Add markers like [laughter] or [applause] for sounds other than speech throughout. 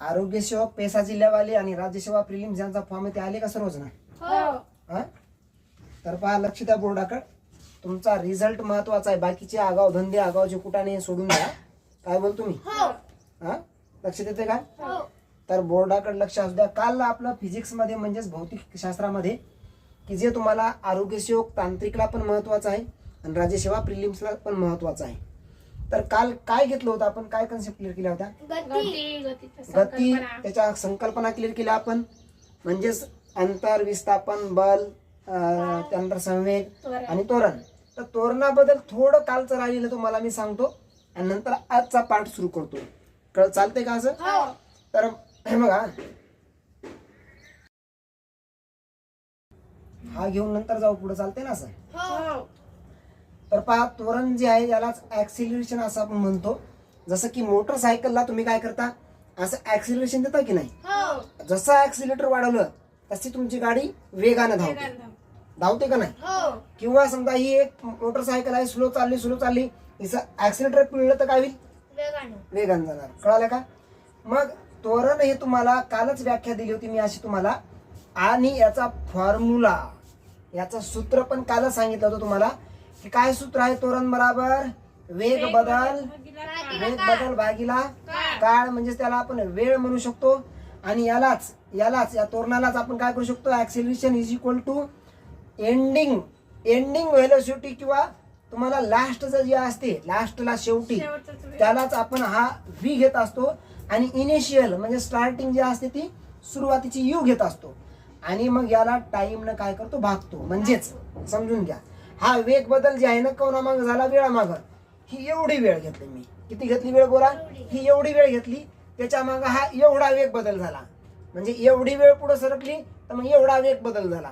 आरोग्य सेवक पेसा जिल्ह्यावाले आणि राज्यसेवा प्रिलिम्स यांचा फॉर्म ते आले का सर्वच ना हो. हा? तर पहा लक्ष द्या बोर्डाकडे तुमचा रिझल्ट महत्त्वाचा आहे. बाकीचे आगाव धंदे आगावचे कुठाने सोडून द्या. काय बोल तुम्ही हो. हा? लक्ष देते का? हो. तर बोर्डाकडे लक्ष असू द्या. काल आपलं फिजिक्समध्ये म्हणजेच भौतिक शास्त्रामध्ये की जे तुम्हाला आरोग्य सेवक तांत्रिकला पण महत्वाचं आहे आणि राज्यसेवा प्रिलिम्सला पण महत्वाचं आहे. तर काल काय घेतलं होतं? आपण काय कन्सेप्ट क्लिअर केल्या होत्या? गती. गती त्याच्या संकल्पना क्लिअर केल्या आपण. म्हणजेच अंतर विस्थापन बल अं, त्यानंतर संवेग आणि तोरण तर तोरणाबद्दल थोडं कालचं राहिलेलं तुम्हाला मी सांगतो आणि नंतर आजचा पाठ सुरू करतो. कळ चालतंय का असं? हो. तर हे बघा. हा घेऊन नंतर जाऊ पुढे. चालते ना असं? हो. तर पहा तोरण जे आहे यालाच ऍक्सिलरेशन असं आपण म्हणतो. जसं की मोटरसायकलला तुम्ही काय करता? असं ऍक्सिलरेशन देता की नाही? हो. जसं ऍक्सिलेटर वाढवलं तशी तुमची गाडी वेगानं धावते. धावते. का नाही? हो. किंवा समजा ही एक मोटरसायकल आहे स्लो चालली स्लो चालली हिचं ऍक्सिलेटर पिळलं तर काय होईल? वेगानं. जाणार. कळालं का? मग तोरण हे तुम्हाला कालच व्याख्या दिली होती मी अशी तुम्हाला. आणि याचा फॉर्म्युला याचं सूत्र पण कालच सांगितलं होतं तुम्हाला. की काय सूत्र आहे तोरण बराबर? वेग बदल. वेग बदल भागीला. काळ. म्हणजे त्याला आपण वेळ म्हणू शकतो. आणि यालाच यालाच या तोरणालाच आपण काय करू शकतो? Acceleration is equal to ending ending velocity किंवा तुम्हाला लास्टचं जे असते लास्टला शेवटी त्यालाच आपण हा व्ही घेत असतो. आणि इनिशियल म्हणजे स्टार्टिंग जी असते ती सुरुवातीची यू घेत असतो. आणि मग याला टाइम न काय करतो? भागतो. म्हणजेच समजून घ्या. हा वेग बदल जे आहे ना कोणा माग झाला वेळा माग ही एवढी वेळ घेतली मी. किती घेतली वेळ बोला ही एवढी वेळ घेतली त्याच्या माग हा एवढा वेग बदल झाला. म्हणजे एवढी वेळ पुढे सरकली तर मग एवढा वेग बदल झाला.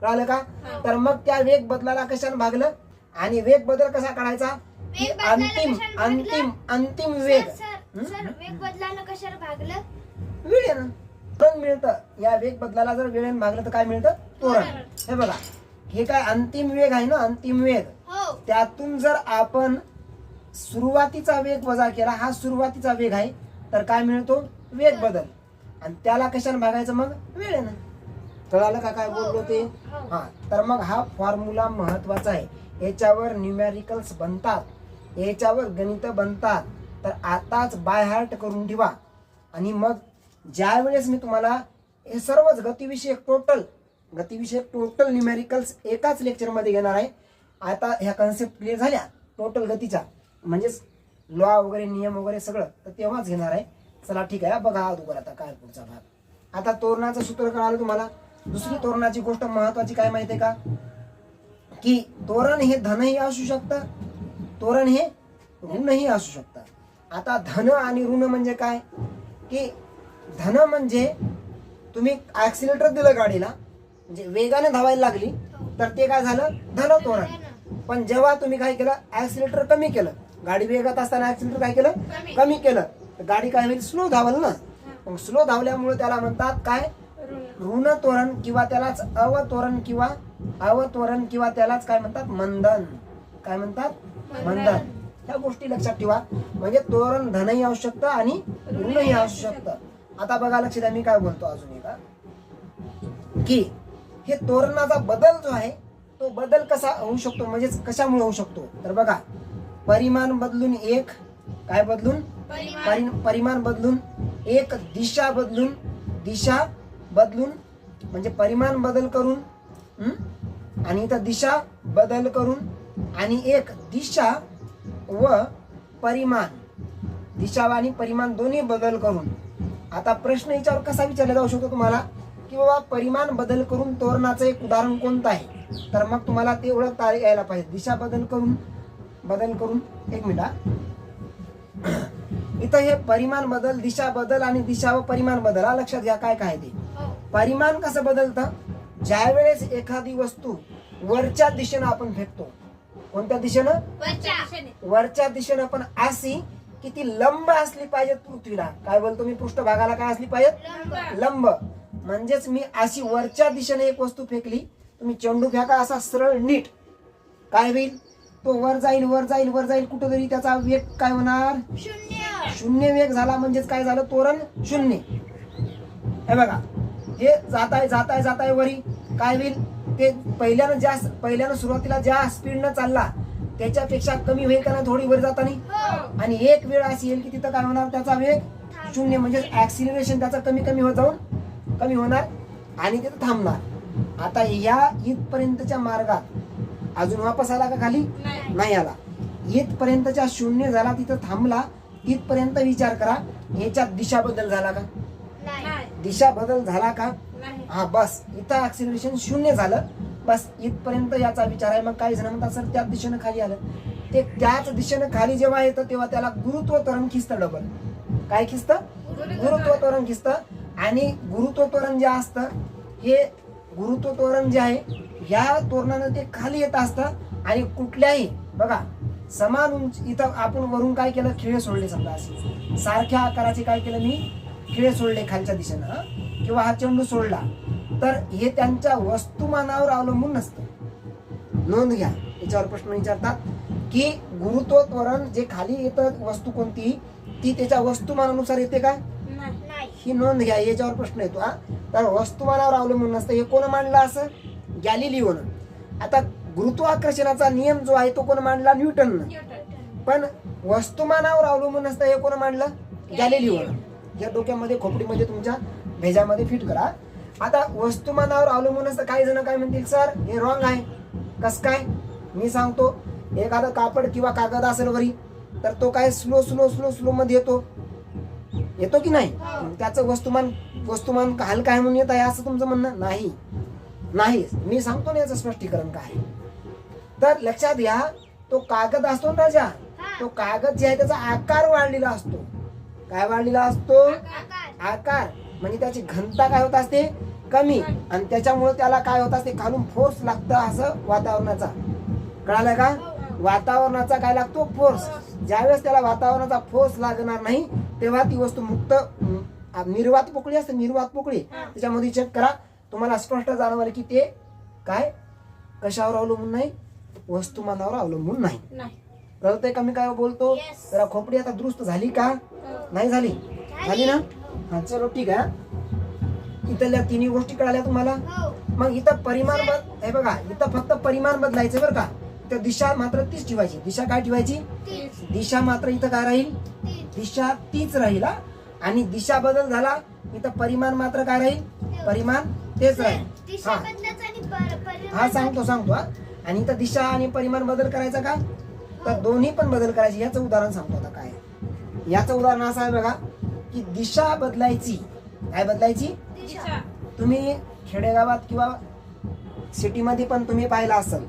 कळालं का? तर मग त्या वेग बदलाला कशाने भागलं? आणि वेग बदल कसा काढायचा? बदलाला अंतिम? अंतिम अंतिम वेग. वेग बदलानं कशाला भागलं? वेळेनं मिळतं. या वेग बदलाला जर वेळेनं भागलं तर काय मिळतं? तोरण. हे बघा. हे काय अंतिम वेग आहे ना? अंतिम वेग. हो. त्यातून जर आपण सुरुवातीचा वेग वजा केला हा सुरुवातीचा वेग आहे तर काय मिळतो? वेग बदल. आणि त्याला कशाने भागायचं मग? वेळेनं. कळालं का काय बोललो ते? हा तर मग हा फॉर्म्युला महत्त्वाचा आहे. याच्यावर न्यूमॅरिकल्स बनतात. याच्यावर गणित बनतात. तर आताच बाय हार्ट करून ठेवा. आणि मग ज्या वेळेस मी तुम्हाला हे सर्वच गतिविषयक टोटल गतिविषयक टोटल न्यूमेरिकल्स एकाच लेक्चरमध्ये घेणार आहे. आता ह्या कन्सेप्ट क्लिअर झाल्या. टोटल गतीच्या म्हणजेच लॉ वगैरे नियम वगैरे सगळं तर तेव्हाच घेणार आहे. चला ठीक आहे बघा हा अगोदर आता काय पुढचा भाग. आता तोरणाचं सूत्र कळालं तुम्हाला. दुसरी तोरणाची गोष्ट महत्वाची काय माहिती आहे का? की तोरण हे धनही असू शकतं तोरण हे ऋणही असू शकतं. आता धन आणि ऋण म्हणजे काय? की धन म्हणजे तुम्ही ऍक्सिलेटर दिलं गाडीला म्हणजे वेगाने धावायला लागली तर ते काय झालं? धन तोरण पण जेव्हा तुम्ही काय केलं? ऍक्सिलेटर कमी केलं. गाडी वेगात असताना ऍक्सिलेटर काय केलं? कमी. केलं. तर गाडी काय होईल? स्लो धावल ना. मग स्लो धावल्यामुळे त्याला म्हणतात काय? ऋण तोरण किंवा त्यालाच अवतोरण किंवा अवतोरण किंवा त्यालाच काय म्हणतात? मंदन. काय म्हणतात? मंदन. ह्या गोष्टी लक्षात ठेवा. म्हणजे तोरण धनही असू शकतं आणि ऋणही असू शकतं आता बघा लक्ष द्या मी काय बोलतो अजून एका की हे तोरणाचा बदल जो आहे तो बदल कसा होऊ शकतो? म्हणजेच कशामुळे होऊ शकतो? तर बघा परिमाण बदलून एक काय बदलून? परि- परिमाण बदलून एक दिशा बदलून दिशा बदलून म्हणजे परिमाण बदल करून? आणि इथं दिशा बदल करून आणि एक दिशा व परिमाण. दिशा आणि परिमाण दोन्ही बदल करून. आता प्रश्न याच्यावर कसा विचारला जाऊ शकतो तुम्हाला? की बाबा परिमाण बदल करून तोरणाचं एक उदाहरण कोणतं आहे? तर मग तुम्हाला ते ओळखता यायला पाहिजे. दिशा बदल करून बदल करून एक मिनिट. इथं हे परिमाण बदल दिशा बदल आणि दिशा व परिमाण बदल हा लक्षात घ्या काय काय ते. हो. परिमाण कसं बदलतं? ज्या वेळेस एखादी वस्तू वरच्या दिशेनं आपण फेकतो. कोणत्या दिशेनं? वरच्या दिशेनं. पण अशी की ती लंब असली पाहिजे पृथ्वीला. काय बोलतो मी? पृष्ठभागाला काय असली पाहिजे लंब. म्हणजेच मी अशी वरच्या दिशेने एक वस्तू फेकली तुम्ही चेंडू फेका असा सरळ नीट. काय होईल? तो वर जाईल वर जाईल वर जाईल कुठेतरी त्याचा वेग काय होणार? शून्य. शून्य वेग झाला म्हणजेच काय झालं? तोरण शून्य. हे बघा हे जात आहे जात आहे जात आहे वरी. काय होईल? ते पहिल्यानं जास्त पहिल्यानं सुरुवातीला ज्या स्पीडनं चालला त्याच्यापेक्षा कमी होईल का नाही थोडी वर जाताना? हो. आणि एक वेळ अशी येईल की तिथं काय होणार? त्याचा वेग शून्य म्हणजे ऍक्सिलरेशन त्याचा कमी कमी होत जाऊन कमी होणार आणि तिथं थांबणार. आता या इथपर्यंतच्या मार्गात अजून वापस आला का खाली? नाही. आला. इथपर्यंतच्या शून्य झाला तिथं थांबला इथपर्यंत विचार करा याच्यात दिशा बदल झाला का? नाही. दिशा बदल झाला का? हा बस. इथं ऍक्सिलरेशन शून्य झालं. बस इथपर्यंत याचा विचार आहे. मग काही जण म्हणतात सर त्याच दिशेनं खाली आलं. ते त्याच दिशेनं खाली जेव्हा येतं तेव्हा त्याला गुरुत्व त्वरण खिस्तं डबल. काय खिस्तं? गुरुत्व त्वरण खिस्तं. आणि गुरुत्व तोरण जे असतं हे गुरुत्व तोरण जे आहे या तोरणानं ते खाली येत असतं आणि कुठल्याही बघा समान उंच इथं आपण वरून काय केलं? खिळे सोडले समजा असे. सारख्या आकाराचे काय केलं मी? खिळे सोडले खालच्या दिशेनं किंवा हा चेंडू सोडला. तर हे त्यांच्या वस्तुमानावर अवलंबून नसतं. नोंद घ्या. याच्यावर प्रश्न विचारतात की गुरुत्व तोरण जे खाली येतं वस्तू कोणती? ती त्याच्या वस्तुमानानुसार येते काय ही नोंद घ्या याच्यावर प्रश्न येतो हा. तर वस्तुमानावर अवलंबून नसतं. हे कोण मांडलं असं? गॅलिलिओनं. आता गुरुत्वाकर्षणाचा नियम जो आहे तो कोण मांडला? न्यूटननं. पण वस्तुमानावर अवलंबून असतं हे कोण मांडलं? गॅलिलिओनं. या डोक्यामध्ये खोपडीमध्ये तुमच्या भेजामध्ये फिट करा. आता वस्तुमानावर अवलंबून असतं काही जण काय म्हणतील सर हे रॉंग आहे. कस काय? मी सांगतो एखादं कापड किंवा कागद असेल वरी तर तो काय स्लो स्लो स्लो स्लो मध्ये येतो. येतो की नाही? त्याचं वस्तुमान वस्तुमान हलका आहे म्हणून येत आहे असं तुमचं म्हणणं? नाही. नाही. मी सांगतो ना याचं स्पष्टीकरण काय. तर लक्षात घ्या तो कागद असतो ना राजा तो कागद जे आहे त्याचा आकार वाढलेला असतो. काय वाढलेला असतो? आकार. आकार. म्हणजे त्याची घनता काय होत असते? कमी. आणि त्याच्यामुळे त्याला काय होत असते? खालून फोर्स लागतं असं वातावरणाचा. कळालं का? वातावरणाचा काय लागतो? फोर्स ज्यावेळेस त्याला वातावरणाचा फोर्स लागणार नाही तेव्हा ती वस्तू मुक्त निर्वात पोकळी असते निर्वात पोकळी. त्याच्यामध्ये चेक करा. तुम्हाला स्पष्ट जाणवलं की ते काय? कशावर अवलंबून नाही? वस्तुमानावर अवलंबून नाही. कळतंय का मी काय बोलतो. जरा खोपडी आता दुरुस्त झाली का? नाही झाली? झाली. ना? हा चलो ठीक आहे इथल्या तिन्ही गोष्टी कळाल्या तुम्हाला? हो. मग इथं परिमाण बद हे बघा इथं फक्त परिमाण बदलायचं बरं का. इथं दिशा मात्र तीच ठेवायची. दिशा काय ठेवायची? तीच. दिशा मात्र इथं काय राहील? दिशा तीच राहील हा. आणि दिशा बदल झाला इथं परिमाण मात्र काय राहील? परिमाण तेच राहील. दिशा हा. हा सांगतो सांगतो हा. आणि इथं दिशा आणि परिमाण बदल करायचा का? तर दोन्ही पण बदल करायचे. याचं उदाहरण सांगतो आता काय. याचं उदाहरण असं आहे बघा की दिशा बदलायची. काय बदलायची? दिशा. तुम्ही खेडेगावात किंवा सिटीमध्ये पण तुम्ही पाहिलं असेल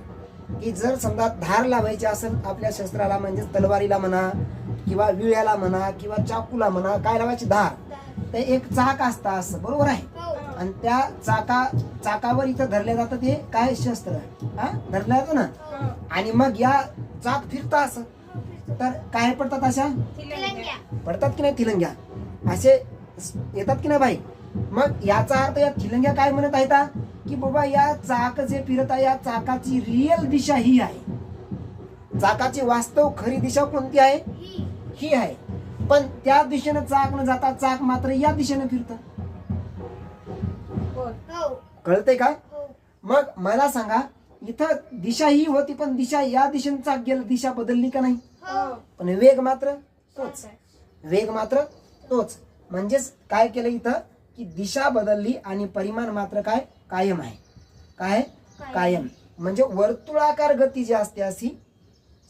की जर समजा धार लावायची असेल आपल्या शस्त्राला म्हणजे तलवारीला म्हणा किंवा विळ्याला म्हणा किंवा चाकूला म्हणा काय लावायची? धार. ते एक चाक असतं असं बरोबर आहे? हो. आणि त्या चाका चाकावर इथं धरलं जातं ते काय शस्त्र? हा? धरलं जातं ना? आणि मग या चाक फिरता असं. तर काय पडतात अशा? पडतात की नाही थिलंग्या असे येतात की नाही बाई? मग याचा अर्थ या थिलंग्या काय म्हणत आहेत हा? की बाबा या चाक जे फिरत आहे या चाकाची रिअल दिशा ही आहे. चाकाची वास्तव खरी दिशा कोणती आहे? ही ही आहे. पण त्या दिशेनं चाक न जाता चाक मात्र या दिशेनं फिरतं. हो. कळतंय का? हो. मग मला सांगा इथं दिशा ही होती पण दिशा या दिशेनं चाक गेलं दिशा बदलली का नाही? हो. पण वेग मात्र तोच. वेग मात्र तोच. म्हणजेच काय केलं इथं? की दिशा बदलली आणि परिमाण मात्र काय? कायम आहे. काय? कायम. म्हणजे वर्तुळाकार गती जी असते अशी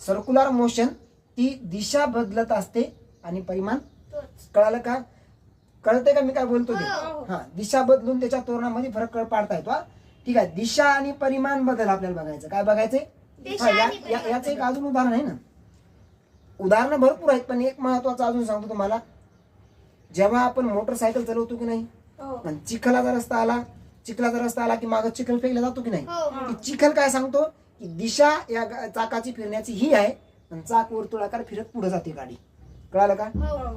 सर्क्युलर मोशन ती दिशा बदलत असते आणि परिमाण कळालं का? कळतंय का मी काय बोलतो ते? हो. हा. दिशा बदलून त्याच्या तोरणामध्ये फरक पाडता येतो हा. ठीक आहे दिशा आणि परिमाण बदल आपल्याला बघायचं. काय बघायचंय? हा, याचं एक अजून उदाहरण आहे ना. उदाहरणं भरपूर आहेत पण एक महत्वाचं अजून सांगतो तुम्हाला. जेव्हा आपण मोटरसायकल चालवतो की नाही? पण चिखलाचा रस्ता आला चिखलाचा रस्ता आला की मागं चिखल फेकला जातो की नाही? हो की चिखल काय सांगतो? की दिशा या चाकाची फिरण्याची ही आहे आणि चाक वर्तुळाकार फिरत पुढे जाते गाडी. कळालं का? हो.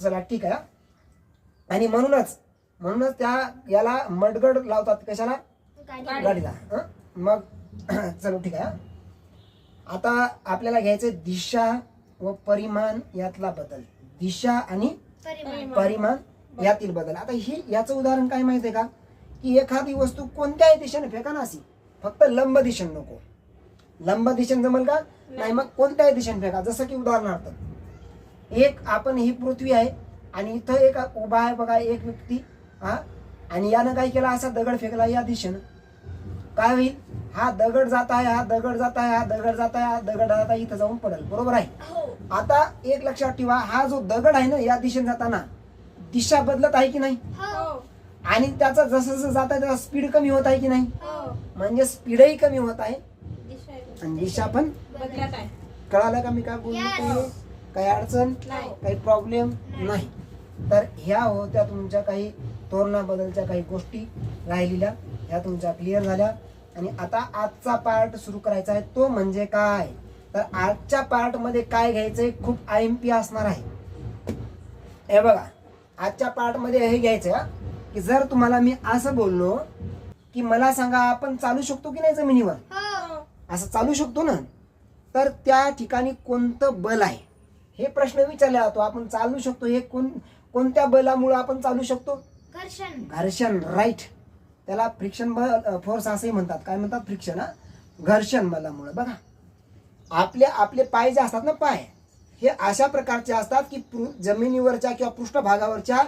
चला ठीक आहे हा. आणि म्हणूनच म्हणूनच त्या याला मडगड लावतात कशाला? गाडी गाडीला हं? मग [clears throat] चलो ठीक आहे हा. आता आपल्याला घ्यायचं दिशा व परिमाण यातला बदल. दिशा आणि परिमाण यातील बदल. आता ही याचं उदाहरण काय माहितीये का? की एखादी वस्तू कोणत्याही दिशेने फेका ना अशी. फक्त लंब दिशेने नको. लंब दिशेने जमल का? नाही मग कोणत्याही दिशेने फेका. जसं की उदाहरणार्थ एक आपण ही पृथ्वी आहे आणि इथं एक उभा आहे बघा एक व्यक्ती हा? आणि यानं काय केलं? असा दगड फेकला या दिशेनं. काय होईल? हा दगड जात आहे हा दगड जात आहे हा दगड जात आहे हा दगड जात आहे इथं जाऊन पडेल. बरोबर आहे? हो. आता एक लक्षात ठेवा हा जो दगड आहे ना या दिशेने जाताना दिशा बदलत आहे की नाही? हो. आणि त्याचा जसं जसं जात आहे त्याचा स्पीड कमी होत आहे की नाही? हो. म्हणजे स्पीडही कमी होत आहे. आणि दिशा पण कळालं का मी काय बोलतो? काही अडचण? नाही. काही प्रॉब्लेम नाही. तर ह्या होत्या तुमच्या काही तोरणाबद्दलच्या काही गोष्टी राहिलेल्या. ह्या तुमच्या क्लिअर झाल्या. आणि आता आजचा पार्ट सुरू करायचा आहे. तो म्हणजे काय? तर आजच्या पार्टमध्ये काय घ्यायचंय? खूप आय एम पी असणार आहे. हे बघा. आजच्या पार्टमध्ये हे घ्यायचं हा, की जर तुम्हाला मी असं बोललो की मला सांगा आपण चालू शकतो की नाही जमिनीवर? हो. असं चालू शकतो ना? तर त्या ठिकाणी कोणतं बल आहे? हे प्रश्न विचारला जातो. आपण चालू शकतो हे कोण कोणत्या बलामुळे आपण चालू शकतो? घर्षण. घर्षण राईट त्याला फ्रिक्शन बल फोर्स असंही म्हणतात. काय म्हणतात? फ्रिक्शन हा? घर्षण बलामुळे. बघा. आपले आपले पाय जे असतात ना पाय हे अशा प्रकारचे असतात की जमिनीवरच्या किंवा पृष्ठभागावरच्या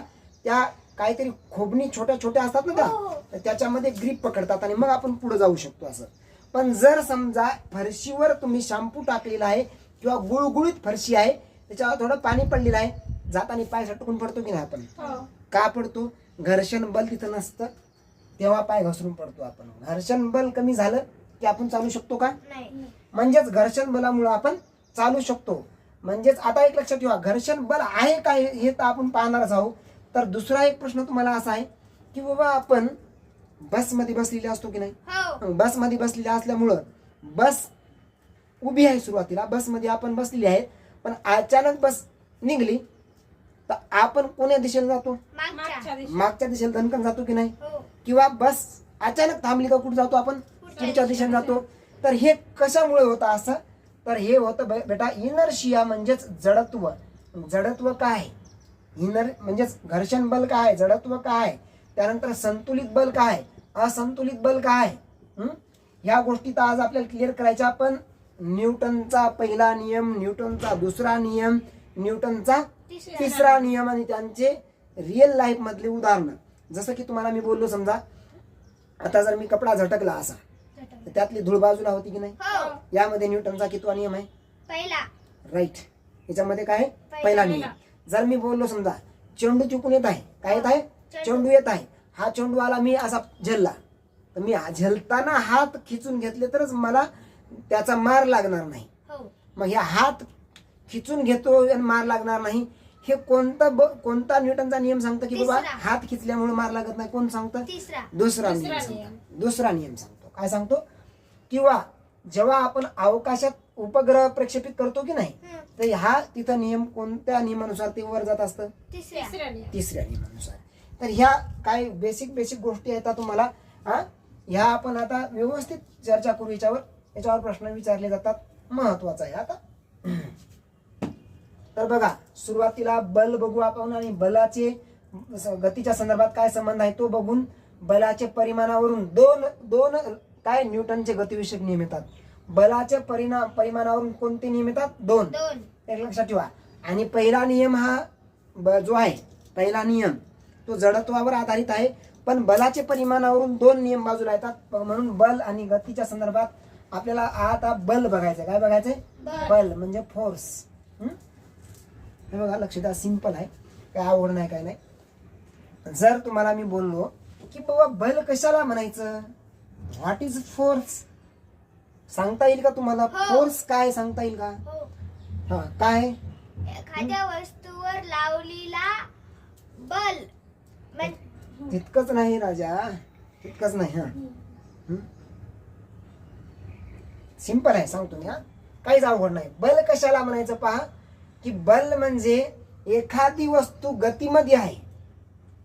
त्या काहीतरी खोबणी छोट्या छोट्या असतात ना त्या हो, हो. तर त्याच्यामध्ये ग्रीप पकडतात आणि मग आपण पुढे जाऊ शकतो असं. पण जर समजा फरशीवर तुम्ही शॅम्पू टाकलेला आहे किंवा गुळगुळीत फरशी आहे त्याच्यावर थोडं पाणी पडलेलं आहे जाताना पाय सटकून पडतो की नाही आपण? हो. का पडतो? घर्षण बल तिथं नसतं तेव्हा पाय घसरून पडतो आपण. घर्षण बल कमी झालं की आपण चालू शकतो का? म्हणजेच घर्षण बलामुळे आपण चालू शकतो. म्हणजेच आता एक लक्षात ठेवा घर्षण बल आहे काय हे तर आपण पाहणारच आहोत. तर दुसरा एक प्रश्न तुम्हाला असा आहे की बाबा आपण बसमध्ये बसलेले असतो की नाही? हो. बसमध्ये बसलेले असल्यामुळं बस उभी आहे सुरुवातीला बसमध्ये आपण बसलेली आहे पण अचानक बस निघली तर आपण कोण्या दिशेला जातो? मागच्या. दिशेला मागच्या दिशेला धनकन जातो की नाही? हो. किंवा बस अचानक थांबली का कुठे जातो आपण? पुढच्या दिशेने. जातो. तर हे कशामुळे होतं असं? तर हे होतं बे- बेटा इनर्शिया म्हणजेच जडत्व. जडत्व काय इनर म्हणजेच घर्षण बल काय जडत्व काय त्यानंतर संतुलित बल काय असंतुलित बल काय हं? ह्या गोष्टी तर आज आपल्याला क्लिअर करायच्या पण न्यूटनचा पहिला नियम न्यूटनचा दुसरा नियम न्यूटनचा तिसरा. नियम. आणि त्यांचे रिअल लाईफ मधले उदाहरणं. जसं की तुम्हाला मी बोललो समजा आता जर मी कपडा झटकला असा तर त्यातली धूळ बाजूला होती की नाही? हो. यामध्ये न्यूटनचा कितवा नियम आहे? पहिला. राईट याच्यामध्ये काय आहे? पहिला नियम. जर मी बोललो समजा चेंडू चुकून येत आहे काय येत आहे? चेंडू. येत आहे. हा चेंडू आला मी असा झेलला. तर मी झेलताना हात खिचून घेतले तरच मला त्याचा मार लागणार नाही. हो. मग हे हात खिचून घेतो आणि मार लागणार नाही. हे कोणता ब- कोणता न्यूटनचा नियम सांगतो की बाबा. हात खिचल्यामुळे मार लागत नाही? कोण सांगतं? दुसरा नियम. सांगतो. दुसरा नियम सांगतो. काय सांगतो? किंवा जेव्हा आपण अवकाशात उपग्रह प्रक्षेपित करतो की नाही. तर हा तिथं नियम कोणत्या नियमानुसार ते वर जात असतं? तिसऱ्या. तिसरा नियम. तिसऱ्या नियमानुसार. तर ह्या काय बेसिक बेसिक गोष्टी आहेत तुम्हाला? हा? ह्या आपण आता व्यवस्थित चर्चा करू याच्यावर. याच्यावर प्रश्न विचारले जातात. महत्त्वाचा आहे आता. तर बघा सुरुवातीला बल बघू आपण आणि बलाचे स- गतीच्या संदर्भात काय संबंध आहे तो बघून बलाचे परिमाणावरून दोन दोन काय न्यूटनचे गतिविषयक नियम येतात? बलाचे परिणाम परिमाणावरून कोणते नियम येतात? दोन. दोन. एक लक्षात ठेवा. आणि पहिला नियम हा जो आहे पहिला नियम तो जडत्वावर आधारित आहे. पण बलाचे परिमाणावरून दोन नियम बाजूला येतात. म्हणून बल आणि गतीच्या संदर्भात आपल्याला आता बल बघायचं काय बघायचंय? बल. बल म्हणजे फोर्स हे? बघा लक्ष द्या सिंपल आहे. काय आवड नाही काय नाही. जर तुम्हाला मी बोललो की बाबा बल कशाला म्हणायचं? व्हॉट इज फोर्स सांगता येईल का तुम्हाला? हो. फोर्स काय सांगता येईल का? हो. हा काय? एखाद्या वस्तूवर लावलेला बल. म्हण- तितकंच नाही राजा. तितकंच नाही हा. सिंपल आहे सांगतो मी हा. काहीच अवघड नाही. बल कशाला म्हणायचं पहा? की बल म्हणजे एखादी वस्तू गतीमध्ये आहे.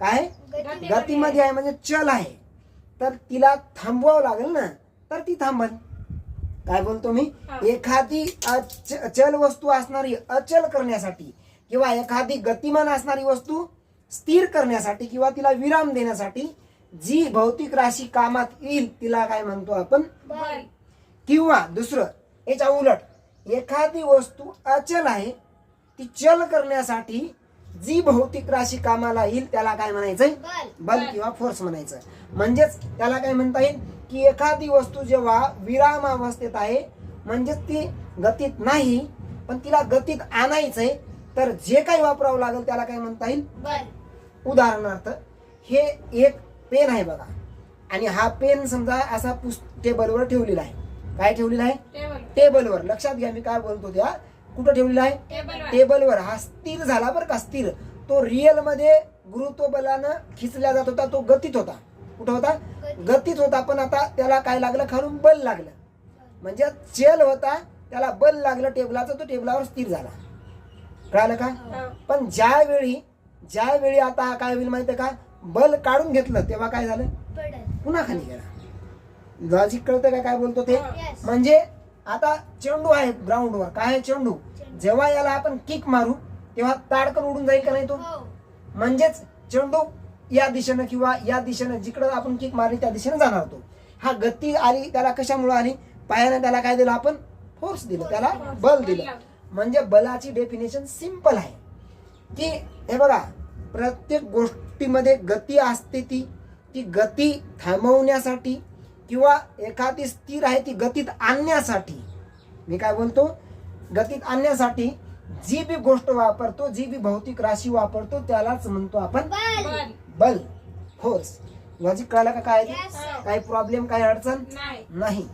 काय? गती- गतीमध्ये आहे म्हणजे चल आहे. तर तिला थांबवावं लागेल ना? तर ती थांबल. काय बोलतो मी. एखादी अच- चल वस्तू असणारी अचल करण्यासाठी किंवा एखादी गतिमान असणारी वस्तू स्थिर करण्यासाठी किंवा तिला विराम देण्यासाठी जी भौतिक राशी कामात येईल तिला काय म्हणतो आपण? किंवा दुसरं याच्या उलट एखादी वस्तू अचल आहे ती चल करण्यासाठी जी भौतिक राशी कामाला येईल त्याला काय म्हणायचंय? बल. बल किंवा फोर्स म्हणायचं म्हणजेच त्याला काय म्हणता येईल? की एखादी वस्तू जेव्हा विराम अवस्थेत आहे म्हणजेच ती गतीत नाही पण तिला गतीत आणायचंय तर जे काही वापरावं लागेल त्याला काय म्हणता येईल? उदाहरणार्थ हे एक पेन आहे बघा. आणि हा पेन समजा असा टेबलवर ठेवलेला आहे. काय ठेवलेला आहे? टेबल टेबलवर. लक्षात घ्या मी काय बोलतो त्या. कुठं ठेवलेला आहे? टेबलवर हा स्थिर झाला बरं का स्थिर. तो रिअलमध्ये गुरुत्व बलानं खिचला जात होता तो गतीत होता. कुठं होता? गतीत. होता पण आता त्याला काय लागलं? खालून बल लागलं. म्हणजे चल होता त्याला बल लागलं टेबलाचं तो टेबलावर स्थिर झाला. कळालं का? पण ज्यावेळी ज्यावेळी आता हा काय होईल माहितीये का? बल काढून घेतलं तेव्हा काय झालं? पुन्हा खाली गेला. लॉजिक कळतं का काय बोलतो ते? Yes. म्हणजे आता चेंडू आहे ग्राउंडवर काय आहे चेंडू. जेव्हा याला आपण किक मारू तेव्हा ताडकन उडून जाईल का नाही तो? हो. म्हणजेच चेंडू या दिशेनं किंवा या दिशेनं जिकडं आपण किक मारली त्या दिशेनं जाणार तो. हा गती आली त्याला कशामुळे आली? पायाने त्याला काय दिलं आपण? फोर्स दिलं. त्याला बल दिलं. म्हणजे बलाची डेफिनेशन सिंपल आहे. की हे बघा प्रत्येक गोष्टीमध्ये गती असते ती. ती गती थांबवण्यासाठी किंवा एखादी स्थिर आहे ती गतीत आणण्यासाठी. मी काय बोलतो? गतीत आणण्यासाठी जी बी गोष्ट वापरतो जी बी भौतिक राशी वापरतो त्यालाच म्हणतो आपण बल. बल. फोर्स लॉजिक कळालं का काय. काही प्रॉब्लेम काही अडचण? नाही. नाही.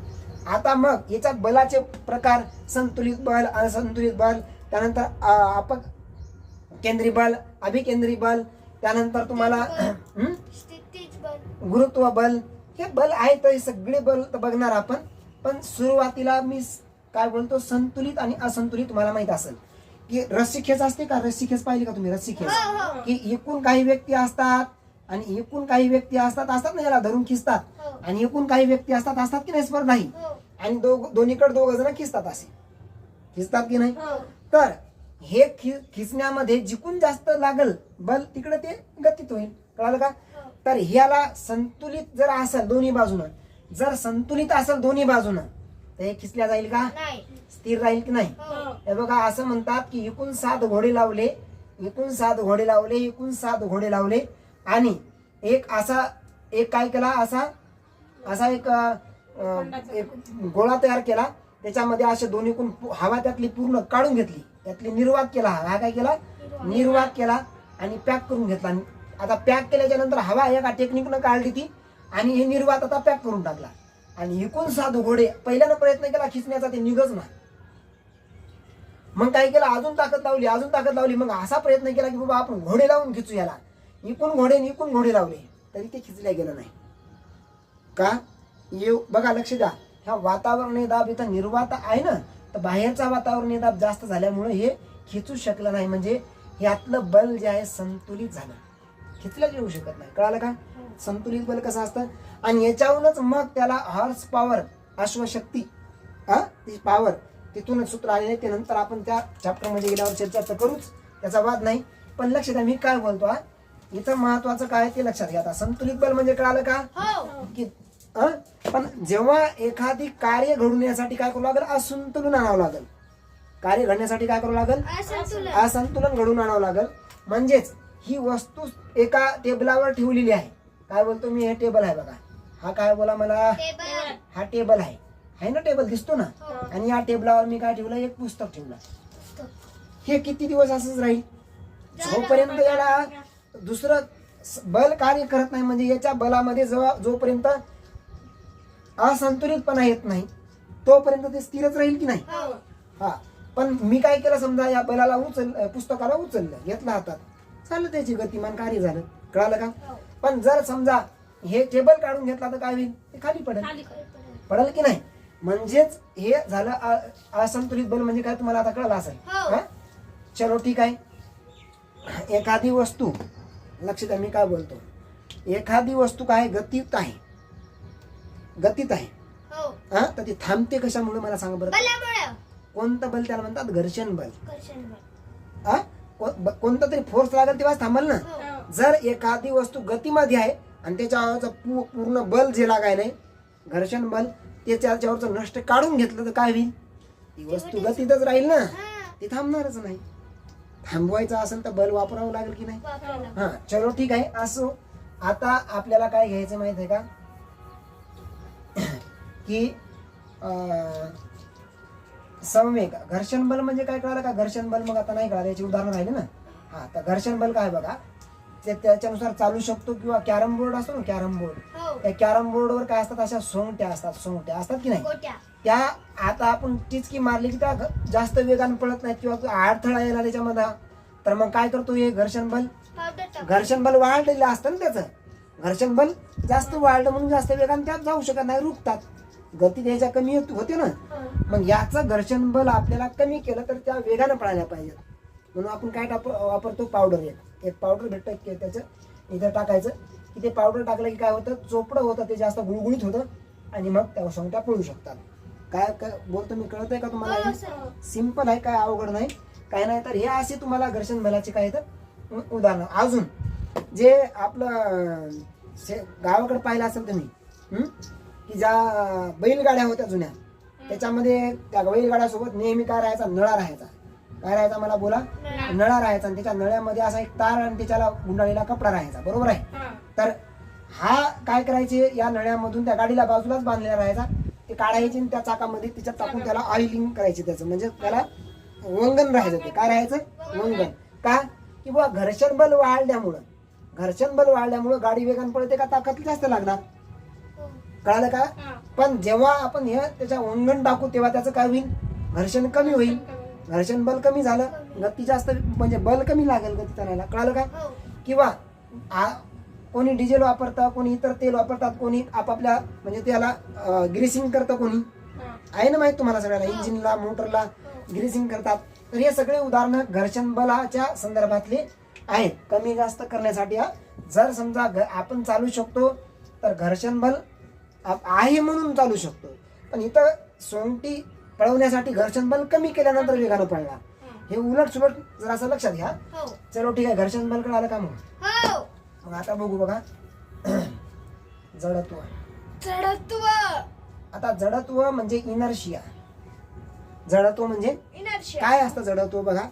आता मग याच्यात बलाचे प्रकार संतुलित बल असंतुलित बल त्यानंतर अ, अपक केंद्री बल अभिकेंद्री बल त्यानंतर तुम्हाला हं? स्थितीज बल. गुरुत्व बल हे बल आहे तर हे सगळे बल बघणार आपण. पण सुरुवातीला मी काय बोलतो संतुलित आणि असंतुलित तुम्हाला माहीत असेल. की रस्सी खेच असते का? रस्सी खेच पाहिली का तुम्ही? रस्सी खेच हो हो. की एकूण काही व्यक्ती असतात आणि एकूण काही व्यक्ती असतात असतात ना याला धरून खिचतात हो. आणि एकूण काही व्यक्ती असतात असतात की नाही? स्पर्धाही हो. आणि दोघ दोन्हीकडे दोघ जण खिचतात असे. खिचतात की नाही? तर हे खिचण्यामध्ये जिकून जास्त लागल बल तिकडे ते गतीत होईल. कळालं का? तर ह्याला संतुलित जर असेल दोन्ही बाजूनं जर संतुलित असेल दोन्ही बाजूनं तर हे खिचल्या जाईल का? नाही. स्थिर राहील की नाही? हो. हे बघा असं म्हणतात की एकूण सात घोडे लावले एकूण सात घोडे लावले एकूण सात घोडे लावले. आणि एक असा एक काय केला? असा असा एक एक गोळा तयार केला. त्याच्यामध्ये असे दोन्ही एकूण पू- हवा त्यातली पूर्ण काढून घेतली. त्यातली निर्वात केला. हा काय केला? निर्वात केला आणि पॅक करून घेतला. आता पॅक केल्याच्यानंतर हवा एका टेक्निकनं काढली ती. आणि हे निर्वात आता पॅक करून टाकला. आणि एकूण सात घोडे पहिल्यानं प्रयत्न केला खिचण्याचा ते निघच ना मग काय केलं? अजून ताकद लावली अजून ताकद लावली. मग असा प्रयत्न केला की बाबा आपण घोडे लावून खिचू याला. इकून घोडे इकून घोडे लावले तरी ते खिचल्या गेलं नाही. का? येऊ बघा लक्ष द्या. ह्या वातावरणीय दाब इथं निर्वात आहे ना तर बाहेरचा वातावरणीय दाब जास्त झाल्यामुळे हे खिचू शकलं नाही. म्हणजे ह्यातलं बल जे आहे संतुलित झालं. खिचलं येऊ शकत नाही. कळालं का? संतुलित बल कसं असतं? आणि याच्यावरूनच मग त्याला हॉर्स पॉवर अश्वशक्ती हा? ती पॉवर तिथूनच सूत्र आलेले ते नंतर आपण त्या चॅप्टरमध्ये गेल्यावर चर्चा तर करूच. त्याचा वाद नाही. पण लक्ष द्या मी काय बोलतो हा? इथं महत्वाचं काय ते लक्षात घ्या आता. संतुलित बल म्हणजे कळालं का? हो. की? पण जेव्हा एखादी कार्य घडवण्यासाठी काय करावं लागेल? असंतुलन आणावं लागेल. कार्य घडण्यासाठी काय करावं लागेल? असंतुलन. असंतुलन घडून आणावं लागेल. म्हणजेच ही वस्तू एका टेबलावर ठेवलेली आहे. काय बोलतो मी? हे टेबल आहे बघा. हा काय बोला मला? हा टेबल आहे. आहे ना टेबल? दिसतो ना? हो. आणि या टेबलावर मी काय ठेवलं? एक पुस्तक ठेवलं. हे किती दिवस असंच राहील? जोपर्यंत याला दुसरं बल कार्य करत नाही म्हणजे याच्या बलामध्ये जेव्हा जोपर्यंत असंतुलितपणा येत नाही तोपर्यंत ते स्थिरच राहील की नाही? हो. हा. पण मी काय केलं समजा या बलाला उचल पुस्तकाला उचललं घेतलं हातात. झालं त्याची गतिमान कार्य झालं. कळालं का? हो. पण जर समजा हे टेबल काढून घेतला तर काय होईल? ते खाली पडेल. पडेल की नाही? म्हणजेच हे झालं असंतुलित बल म्हणजे काय तुम्हाला आता कळलं असेल? हो. हा? चलो ठीक आहे. एखादी वस्तू लक्ष द्या मी काय बोलतो? एखादी वस्तू काय? गतीत आहे. गतीत आहे. हो. हा? तर ती थांबते कशामुळे? मला सांगा बरं. कोणतं बल त्याला म्हणतात? घर्षण बल. हा? कोणता तरी फोर्स लागेल तेव्हाच थांबल ना. हो. जर एखादी वस्तू गतीमध्ये आहे आणि त्याच्यावरचं पूर्ण बल जे लागाय नाही घर्षण बल ते त्याच्यावरचं नष्ट काढून घेतलं तर काय होईल? ती वस्तू गतीतच राहील ना. ती थांबणारच नाही. थांबवायचं असेल तर बल वापरावं लागेल की नाही. हा चलो ठीक आहे. असो. आता आपल्याला काय घ्यायचं माहीत आहे का? [clears throat] की अं, संवेग घर्षण बल म्हणजे काय कळालं का? घर्षण बल मग आता नाही कळालं याची उदाहरण राहिले ना. हा तर घर्षण बल काय बघा? ते त्याच्यानुसार चालू शकतो किंवा कॅरम बोर्ड असतो ना कॅरम बोर्ड. हो. त्या कॅरम बोर्डवर काय असतात? अशा सोंगट्या असतात सोंगट्या. असतात की नाही? त्या आता आपण टिचकी मारली की त्या जास्त वेगाने पळत नाहीत किंवा अडथळा यायला त्याच्यामध्ये. तर मग काय करतो हे घर्षण बल? घर्षण बल वाढलेलं असतं ना त्याचं. घर्षण बल जास्त वाढलं म्हणून जास्त वेगाने त्यात जाऊ शकत नाही रुकतात. गती त्याच्या कमी होत- ना? हो. मग याचं घर्षण बल आपल्याला कमी केलं तर त्या वेगानं पळायला पाहिजे. म्हणून आपण काय टाक वापरतो? पावडर एक. एक पावडर भेटतं की त्याचं इथं टाकायचं. की ते पावडर टाकलं की काय होतं? चोपडं होतं ते जास्त गुळगुळीत होतं आणि मग त्या संख्या पळू शकतात. काय काय बोलतो मी कळत आहे का हो, तुम्हाला सर. सिंपल आहे काय अवघड नाही. काय नाही तर हे असे तुम्हाला घर्षण बलाचे काय तर उदाहरण. अजून जे आपलं गावाकडे पाहिलं असेल तुम्ही हं? की ज्या बैलगाड्या होत्या जुन्या त्याच्यामध्ये त्या बैलगाड्यासोबत नेहमी काय राहायचा? नळा राहायचा. काय राहायचा मला बोला? नळा. राहायचा आणि त्याच्या नळ्यामध्ये असा एक तार आणि त्याच्याला गुंडाळलेला कपडा राहायचा. बरोबर आहे? तर हा काय करायचे? या नळ्यामधून त्या गाडीला बाजूलाच बांधलेला राहायचा. ते काढायचे आणि त्या चाकामध्ये तिच्यात टाकून त्याला ऑइलिंग करायचे त्याचं. म्हणजे त्याला वंगण राहायचं ते. काय राहायचं? वंगण. का? की बुवा घर्षण बल वाढल्यामुळं. घर्षण बल वाढल्यामुळं गाडी वेगान पळते का? ताकद जास्त लागणार. कळालं का? पण जेव्हा आपण हे त्याच्या वंगण टाकू तेव्हा त्याचं काय होईल? घर्षण कमी होईल. घर्षण बल कमी झालं. गती जास्त म्हणजे बल कमी लागेल गती करायला कळालं का? हो. किंवा कोणी डिझेल वापरतं कोणी इतर तेल वापरतात कोणी आपापल्या म्हणजे त्याला ग्रीसिंग करतं कोणी. आहे ना माहीत तुम्हाला सगळ्याला इंजिनला मोटरला ग्रीसिंग करतात. तर हे सगळे उदाहरणं घर्षण बलाच्या संदर्भातले आहेत. कमी जास्त करण्यासाठी. जर समजा आपण चालू शकतो तर घर्षण बल आहे म्हणून चालू शकतो. पण इथं सोंगटी पळवण्यासाठी घर्षण बल कमी केल्यानंतर वेगानं पळणार. हे उलट सुलट जर असं लक्षात घ्या. हो. चलो ठीक आहे घर्षण बल आलं का मग? हो. मग आता बघू बघा. [clears throat] जडत्व. जडत्व. आता जडत्व म्हणजे इनर्शिया. जडत्व म्हणजे काय असतं जडत्व बघा?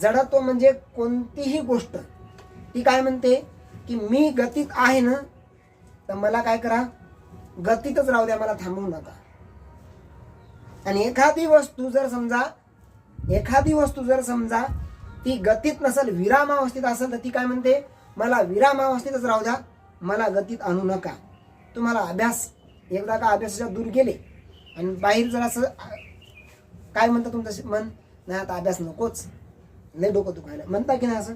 जडत्व म्हणजे कोणतीही गोष्ट. ती काय म्हणते? की मी गतीत आहे ना तर मला काय करा? गतीतच राहू द्या मला थांबवू नका. आणि एखादी वस्तू जर समजा एखादी वस्तू जर समजा ती गतीत नसेल विरामावस्थेत असेल तर ती काय म्हणते? मला विरामावस्थेतच राहू द्या मला गतीत आणू नका. तुम्हाला अभ्यास एकदा का अभ्यासाच्या दूर गेले आणि बाहेर जर असं काय म्हणतं तुमचं मन? नाही आता अभ्यास नकोच. लय डोकं दुखायला म्हणता की नाही असं?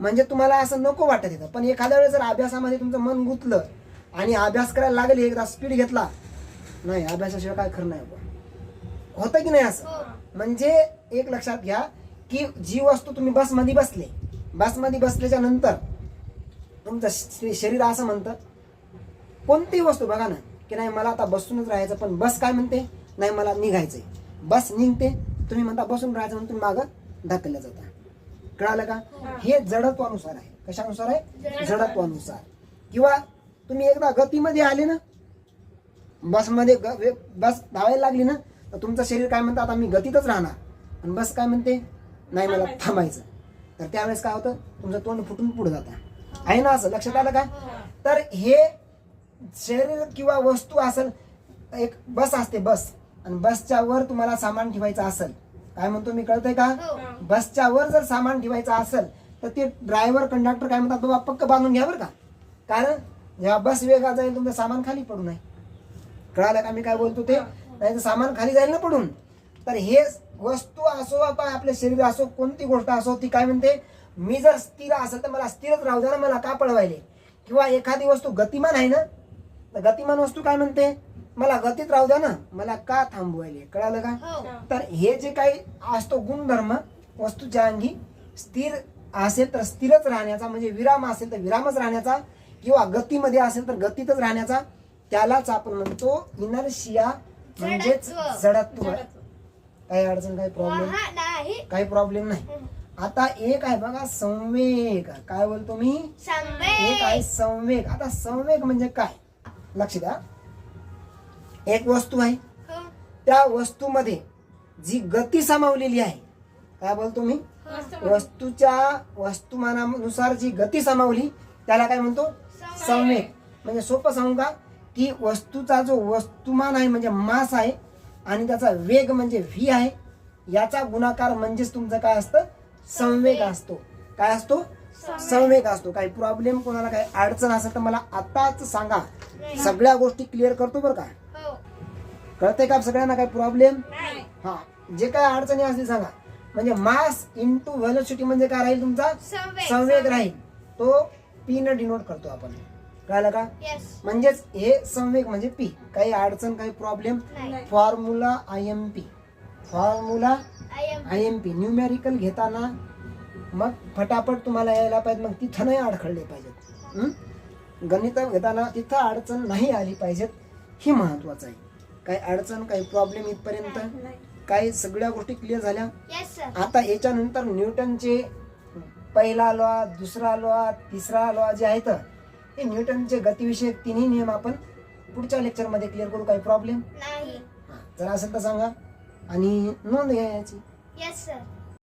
म्हणजे तुम्हाला असं नको वाटत येतं. पण एखाद्या वेळेस जर अभ्यासामध्ये तुमचं मन गुंतलं आणि अभ्यास करायला लागले एकदा स्पीड घेतला. नाही अभ्यासाशिवाय काय खरं नाही. होतं की नाही असं? हो. म्हणजे एक लक्षात घ्या की जी वस्तू तुम्ही बसमध्ये बसले बसमध्ये बसल्याच्या नंतर तुमचं शरीर असं म्हणतं कोणतीही वस्तू बघा ना की नाही मला आता बसूनच राहायचं पण बस काय म्हणते? नाही मला निघायचंय. बस निघते तुम्ही म्हणता बसून राहायचं म्हणून तुम्ही मागं ढकलल्या जाता. कळालं का? हे. जडत्वानुसार आहे. कशानुसार आहे? जडत्वानुसार. किंवा तुम्ही एकदा गतीमध्ये आले ना बसमध्ये बस धावायला लागली ना तर तुमचं शरीर काय म्हणतं आता मी गतीतच राहणार. आणि बस काय म्हणते नाही मला थांबायचं. तर त्यावेळेस काय होतं तुमचं तोंड फुटून पुढे जातं. आहे ना असं? लक्षात आलं का? तर हे शरीर किंवा वस्तू असेल एक बस असते बस. आणि बसच्या वर तुम्हाला सामान ठेवायचं असेल. काय म्हणतो मी कळतंय का? हो. बसच्या वर जर सामान ठेवायचं असेल तर ते ड्रायव्हर कंडक्टर काय म्हणतात बाबा पक्क बांधून घ्या बरं का. कारण जेव्हा बस वेगा जाईल तुमचं सामान खाली पडू नये. कळालं का मी काय बोलतो ते? नाही तर सामान खाली जाईल ना पडून. तर हे वस्तू असो आपण आपले शरीर असो कोणती गोष्ट असो ती काय म्हणते? मी जर स्थिर असेल तर मला स्थिरच राहू द्या ना मला का पळवायले? किंवा एखादी वस्तू गतिमान आहे ना तर गतिमान वस्तू काय म्हणते? मला गतीत राहू द्या ना मला का थांबवायले? कळालं का? हो. तर हे जे काही असतो गुणधर्म वस्तूच्या अंगी स्थिर असेल तर स्थिरच राहण्याचा म्हणजे विराम असेल तर विरामच राहण्याचा किंवा गतीमध्ये असेल तर गतीतच राहण्याचा त्यालाच आपण म्हणतो इनर्शिया म्हणजेच जडत्व. काही अडचण काही प्रॉब्लेम काही प्रॉब्लेम नाही. आता एक आहे बघा संवेग. काय बोलतो मी? एक आहे संवेग. आता संवेग म्हणजे काय? लक्ष द्या. एक वस्तू आहे. हो. त्या वस्तूमध्ये जी गती सामावलेली आहे काय बोलतो मी? वस्तूच्या वस्तुमानानुसार जी गती सामावली त्याला काय म्हणतो? संवेग म्हणजे सोपं सांगू का? की वस्तूचा जो वस्तुमान आहे म्हणजे मास आहे आणि त्याचा वेग म्हणजे व्ही आहे याचा गुणाकार म्हणजेच तुमचं काय असतं? संवेग असतो. काय असतो? संवेग. असतो. काही प्रॉब्लेम कोणाला काही अडचण असेल तर मला आताच सांगा. सगळ्या गोष्टी क्लिअर करतो बरं का? हो. कळतंय का सगळ्यांना काही प्रॉब्लेम हा. जे काय अडचणी असतील सांगा. म्हणजे मास इंटू व्हेलोसिटी म्हणजे काय राहील तुमचा? संवेग. संवेग राहील. तो पी न डिनोट करतो आपण. कळलं का. म्हणजेच हे संवेग म्हणजे पी काही अडचण काही problem. Formula I M P formula I M P numerical घेताना मग फटाफट तुम्हाला यायला पाहिजे. मग तिथं नाही अडखळले पाहिजेत? गणित घेताना तिथं अडचण नाही आली पाहिजेत. ही महत्वाचं आहे. काही अडचण काही प्रॉब्लेम इथपर्यंत. काही सगळ्या गोष्टी क्लिअर झाल्या. आता याच्यानंतर न्यूटनचे पहिला लॉ दुसरा लॉ तिसरा लॉ जे आहेत हे न्यूटनचे गतिविषयक तिन्ही नियम आपण पुढच्या लेक्चरमध्ये क्लिअर करू काही प्रॉब्लेम नाही. जर असेल तर सांगा. आणि नोंद घ्या याची. Yes sir